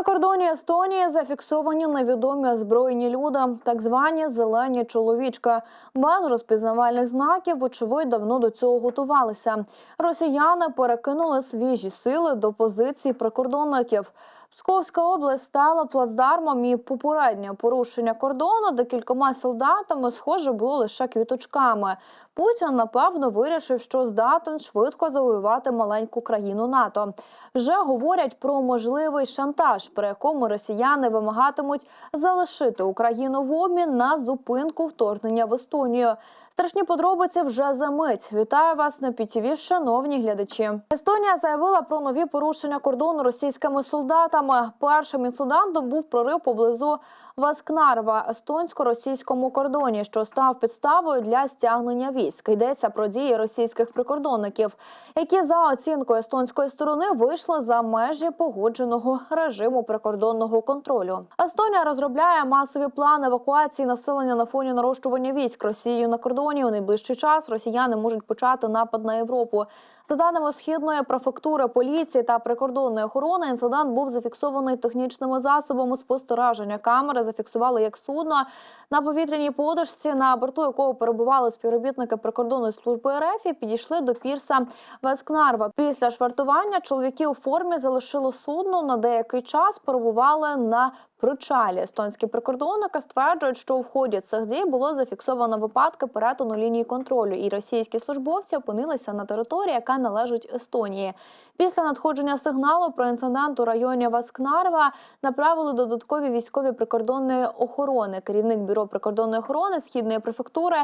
На кордоні Естонії зафіксовані невідомі озброєні люди, так звані зелені чоловічка. Без розпізнавальних знаків, вочевидь, давно до цього готувалися. Росіяни перекинули свіжі сили до позицій прикордонників. Псковська область стала плацдармом і попереднє порушення кордону декількома солдатами, схоже, було лише квіточками. Путін напевно вирішив, що здатен швидко завоювати маленьку країну НАТО. Вже говорять про можливий шантаж, при якому росіяни вимагатимуть залишити Україну в обмін на зупинку вторгнення в Естонію. Страшні подробиці вже за мить. Вітаю вас на ПІТІВІ, шановні глядачі. Естонія заявила про нові порушення кордону російськими солдатами. Першим інцидентом був прорив поблизу Васкнарва, естонсько-російському кордоні, що став підставою для стягнення військ. Йдеться про дії російських прикордонників, які за оцінкою естонської сторони вийшли за межі погодженого режиму прикордонного контролю. Естонія розробляє масові плани евакуації населення на фоні нарощування військ Росією на кордоні. У найближчий час росіяни можуть почати напад на Європу. За даними східної префектури поліції та прикордонної охорони, інцидент був зафіксований технічними засобами спостереження. Камери зафіксували як судно на повітряній подушці, на борту якого перебували співробітники прикордонної служби РФ і підійшли до пірса Вескнарва. Після швартування чоловіки у формі залишили судно. На деякий час перебували на причалі. Естонські прикордонники стверджують, що в ході цих дій було зафіксовано випадки перетину лінії контролю, і російські службовці опинилися на території, яка належить Естонії. Після надходження сигналу про інцидент у районі Васкнарва направили додаткові військові прикордонної охорони. Керівник бюро прикордонної охорони східної префектури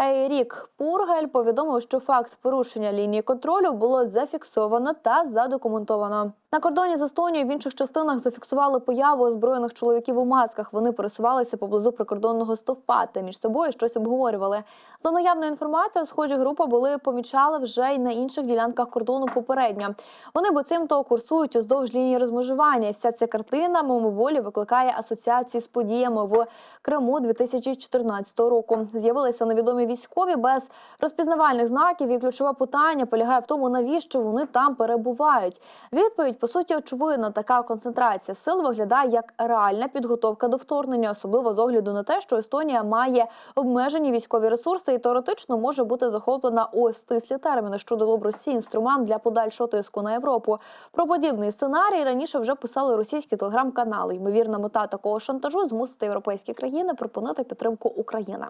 Ейрік Пургель повідомив, що факт порушення лінії контролю було зафіксовано та задокументовано. На кордоні з Естонією в інших частинах зафіксували появу озброєних чоловіків у масках. Вони пересувалися поблизу прикордонного стовпа та між собою щось обговорювали. За наявною інформацією, схожі групи були помічали вже й на інших ділянках кордону попередньо. Вони буцімто курсують уздовж лінії розмежування. Вся ця картина мимоволі викликає асоціації з подіями в Криму 2014 року. З'явилися невідомі військові без розпізнавальних знаків. І ключове питання полягає в тому, навіщо вони там перебувають. Відповідь по суті очевидна. Така концентрація сил виглядає як реальна підготовка до вторгнення, особливо з огляду на те, що Естонія має обмежені військові ресурси і теоретично може бути захоплена у стислі терміни, що дало б Росії інструмент для подальшого тиску на Європу. Про подібний сценарій раніше вже писали російські телеграм-канали. Ймовірна мета такого шантажу змусити європейські країни припинити підтримку України.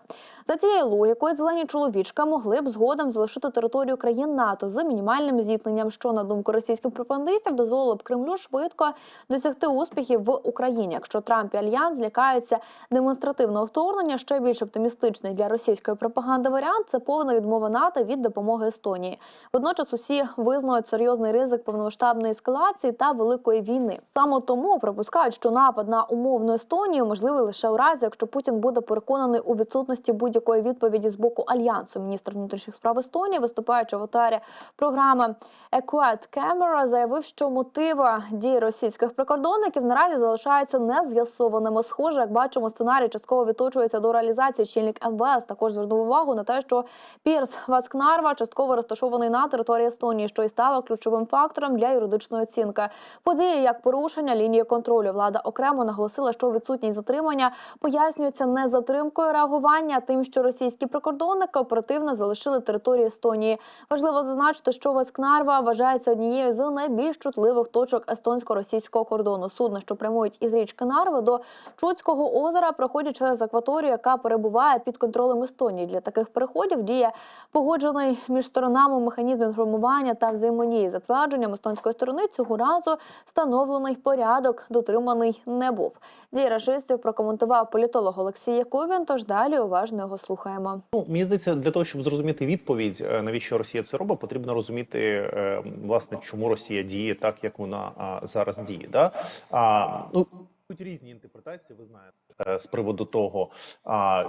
За цією логікою зелені чоловічка могли б згодом залишити територію країн НАТО з мінімальним зіткненням, що на думку російських пропагандистів дозволило б Кремлю швидко досягти успіхів в Україні. Якщо Трамп і Альянс злякаються демонстративного вторгнення, ще більш оптимістичний для російської пропаганди варіант це повна відмова НАТО від допомоги Естонії. Водночас усі визнають серйозний ризик повномасштабної ескалації та великої війни. Саме тому припускають, що напад на умовну Естонію можливий лише у разі, якщо Путін буде переконаний у відсутності будь-якої відповіді з боку альянсу. Міністр внутрішніх справ Естонії, виступаючи в отарі програми Equat Camera, заявив, що мотиви дій російських прикордонників наразі залишаються нез'ясованими. Схоже, як бачимо, сценарій частково відточується до реалізації. Чільник МВС також звернув увагу на те, що Пірс Васкнарва частково розташований на території Естонії, що і стало ключовим фактором для юридичної оцінки. Події як порушення лінії контролю. Влада окремо наголосила, що відсутність затримання пояснюється не затримкою реагування, а тим, що російські прикордонники оперативно залишили територію Естонії. Важливо зазначити, що Васкнарва вважається однією з найбільш чутливих точок естонсько-російського кордону. Судна, що прямують із річки Нарви до Чудського озера, проходять через акваторію, яка перебуває під контролем Естонії. Для таких переходів діє погоджений між сторонами механізм інформування та взаємодії. За твердженням естонської сторони цього разу встановлений порядок дотриманий не був. Дії рашистів прокоментував політолог Олексій Якубін. Тож далі уважно його слухаємо. Ну, мені здається, для того, щоб зрозуміти відповідь, е, навіщо Росія це робить, потрібно розуміти е, власне, чому Росія діє так, як вона зараз діє. Да? А, ну, Хоч різні інтерпретації, ви знаєте, з приводу того,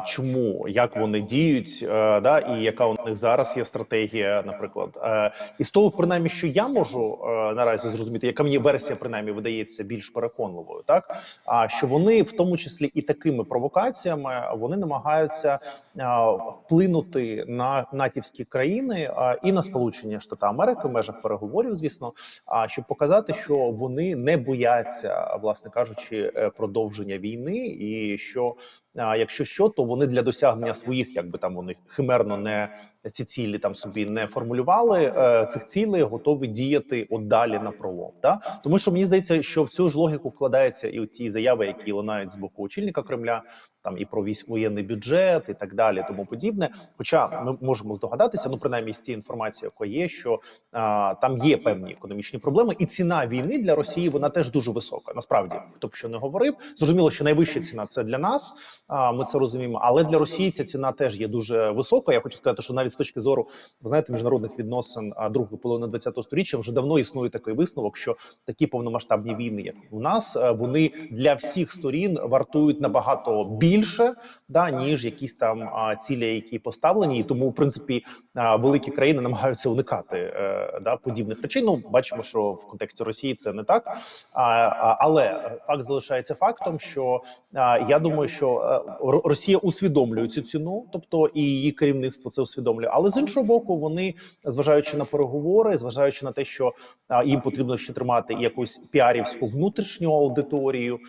чому як вони діють, е, да, і яка у них зараз є стратегія, наприклад, Е, і з того, принаймні, що я можу е, наразі зрозуміти, яка мені версія принаймні видається більш переконливою, так а що вони в тому числі і такими провокаціями вони намагаються вплинути на натівські країни і на Сполучені Штати Америки в межах переговорів, звісно, а щоб показати, що вони не бояться, власне кажучи, е, продовження війни, і що а, якщо що, то вони для досягнення своїх, якби там вони химерно не ці цілі там собі не формулювали е, цих цілей, готові діяти от далі на пролом. Да? Тому що мені здається, що в цю ж логіку вкладаються і ті заяви, які лунають з боку очільника Кремля, там і про військ воєнний бюджет, і так далі, тому подібне. Хоча ми можемо здогадатися, ну принаймні з тієї інформації, яка є, що а, там є певні економічні проблеми, і ціна війни для Росії вона теж дуже висока. Насправді, хто б що не говорив, зрозуміло, що найвища ціна це для нас. Ми це розуміємо. Але для Росії ця ціна теж є дуже висока. Я хочу сказати, що навіть з точки зору ви знаєте міжнародних відносин другої половини ХХ століття вже давно існує такий висновок, що такі повномасштабні війни, як у нас, е, вони для всіх сторін вартують набагато більше, да ніж якісь там цілі, які поставлені, і тому, в принципі, великі країни намагаються уникати е, да подібних речей. Ну бачимо, що в контексті Росії це не так. Але факт залишається фактом, що я думаю, що е, Росія усвідомлює цю ціну, тобто і її керівництво це усвідомлює. Але з іншого боку, вони зважаючи на переговори, зважаючи на те, що їм потрібно ще тримати якусь піарівську внутрішню аудиторію,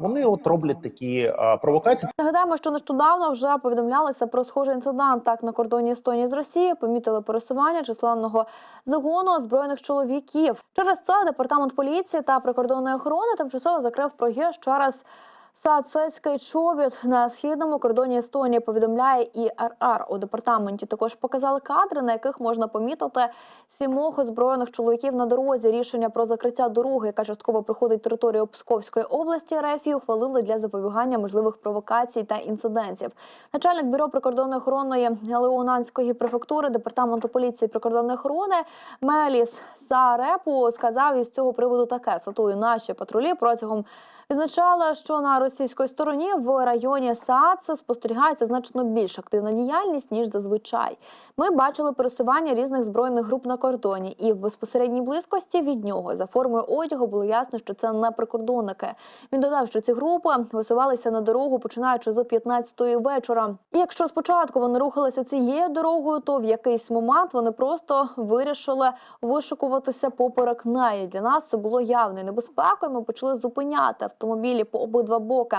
вони от роблять такі провокації. Нагадаємо, що нещодавно вже повідомлялися про схожий інцидент. Так на кордоні Естонії з Росією помітили пересування численного загону озброєних чоловіків. Через це департамент поліції та прикордонної охорони тимчасово закрив проїзд через Сацецький чобіт на східному кордоні Естонії. Повідомляє ІРР. У департаменті також показали кадри, на яких можна помітити сімох озброєних чоловіків на дорозі. Рішення про закриття дороги, яка частково проходить територію Псковської області, РФ ухвалили для запобігання можливих провокацій та інцидентів. Начальник бюро прикордонної охорони Леонанської префектури департаменту поліції прикордонної охорони Меліс Сарепу сказав із цього приводу таке: цитую наші патрулі протягом. Відзначали, що на російській стороні в районі САЦ спостерігається значно більш активна діяльність ніж зазвичай. Ми бачили пересування різних збройних груп на кордоні, і в безпосередній близькості від нього за формою одягу було ясно, що це не прикордонники. Він додав, що ці групи висувалися на дорогу починаючи з 15-ї вечора. І якщо спочатку вони рухалися цією дорогою, то в якийсь момент вони просто вирішили вишикуватися поперек неї. Для нас це було явною небезпекою. Ми почали зупиняти автомобілі по обидва боки.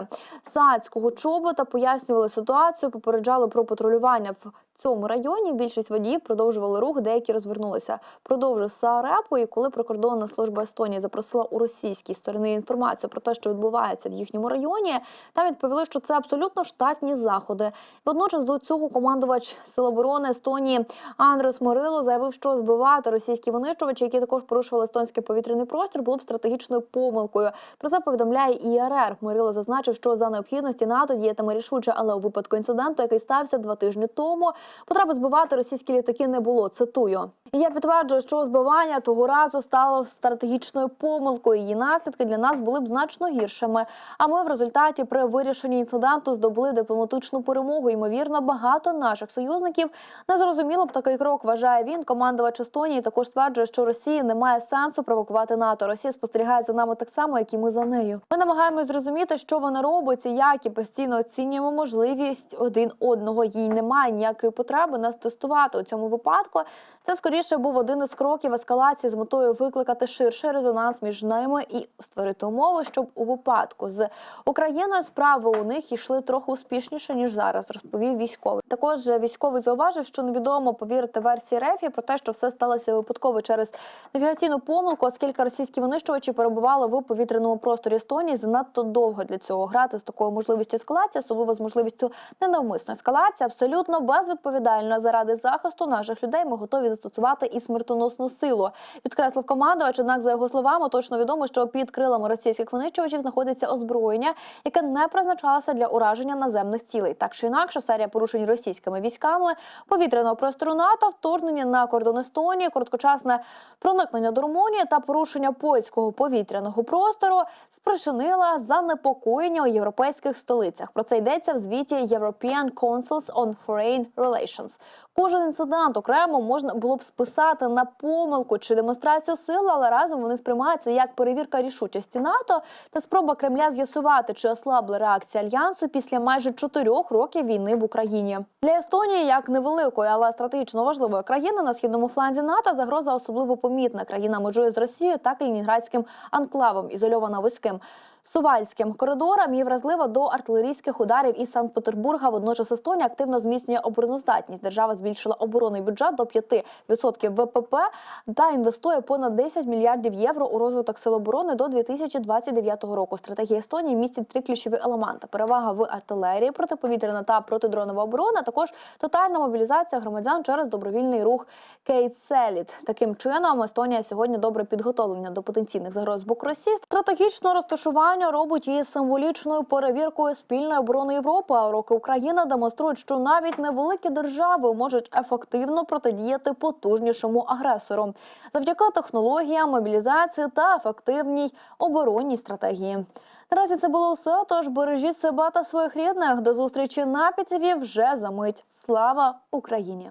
Сацького чобота, пояснювали ситуацію, попереджали про патрулювання в цьому районі. Більшість водіїв продовжували рух, деякі розвернулися. Продовжив Саарепу, і коли прикордонна служба Естонії запросила у російській сторони інформацію про те, що відбувається в їхньому районі, там відповіли, що це абсолютно штатні заходи. Водночас до цього командувач Сил оборони Естонії Андрес Морило заявив, що збивати російські винищувачі, які також порушували естонський повітряний простір, було б стратегічною помилкою. Про це повідомляє ІРР. Морило зазначив, що за необхідності НАТО діятиме рішуче, але у випадку інциденту, який стався два тижні тому, потреби збивати російські літаки не було. Цитую. І я підтверджую, що збивання того разу стало стратегічною помилкою. Її наслідки для нас були б значно гіршими. А ми в результаті при вирішенні інциденту здобули дипломатичну перемогу. Ймовірно, багато наших союзників не зрозуміло б такий крок. Вважає він. Командувач Естонії також стверджує, що Росії немає сенсу провокувати НАТО. Росія спостерігає за нами так само, як і ми за нею. Ми намагаємось зрозуміти, що вона робить і як і постійно оцінюємо можливість один одного. Їй немає ніякої потреби нас тестувати у цьому випадку. Це скоріше був один із кроків ескалації з метою викликати ширший резонанс між ними і створити умови, щоб у випадку з Україною справи у них йшли трохи успішніше ніж зараз. Розповів військовий. Також військовий зауважив, що невідомо повірити версії Рефі про те, що все сталося випадково через навігаційну помилку, оскільки російські винищувачі перебували в повітряному просторі Естонії занадто довго для цього грати з такою можливістю ескалації, особливо з можливістю ненавмисної ескалації, абсолютно безвідповідально заради захисту наших людей. Ми готові застосувати мати і смертоносну силу. Підкреслив командувач. Однак, за його словами, точно відомо, що під крилами російських винищувачів знаходиться озброєння, яке не призначалося для ураження наземних цілей. Так чи інакше, серія порушень російськими військами повітряного простору НАТО, вторгнення на кордон Естонії, короткочасне проникнення до Румунії та порушення польського повітряного простору спричинила занепокоєння у європейських столицях. Про це йдеться в звіті European Councils on Foreign Relations. Кожен інцидент окремо можна було б списати на помилку чи демонстрацію сил, але разом вони сприймаються як перевірка рішучості НАТО та спроба Кремля з'ясувати, чи ослабла реакція альянсу після майже чотирьох років війни в Україні. Для Естонії, як невеликої, але стратегічно важливої країни на східному фланзі НАТО, загроза особливо помітна. Країна межує з Росією та Калінінградським анклавом, ізольована вузьким. Сувальським коридором і вразлива до артилерійських ударів із Санкт-Петербурга. Водночас Естонія активно зміцнює обороноздатність. Держава збільшила оборонний бюджет до 5% ВПП та інвестує понад 10 мільярдів євро у розвиток сил оборони до 2029 року. Стратегія Естонії містить три ключові елементи: перевага в артилерії, протиповітряна та протидронова оборона. а Також тотальна мобілізація громадян через добровільний рух Кейтселіт. Таким чином, Естонія сьогодні добре підготовлена до потенційних загроз з боку Росії. Стратегічно Стратегічне розташування робить її символічною перевіркою спільної оборони Європи. А уроки України демонструють, що навіть невеликі держави можуть ефективно протидіяти потужнішому агресору завдяки технологіям, мобілізації та ефективній оборонній стратегії. Наразі це було все. Тож бережіть себе та своїх рідних. До зустрічі на піцеві вже за мить. Слава Україні!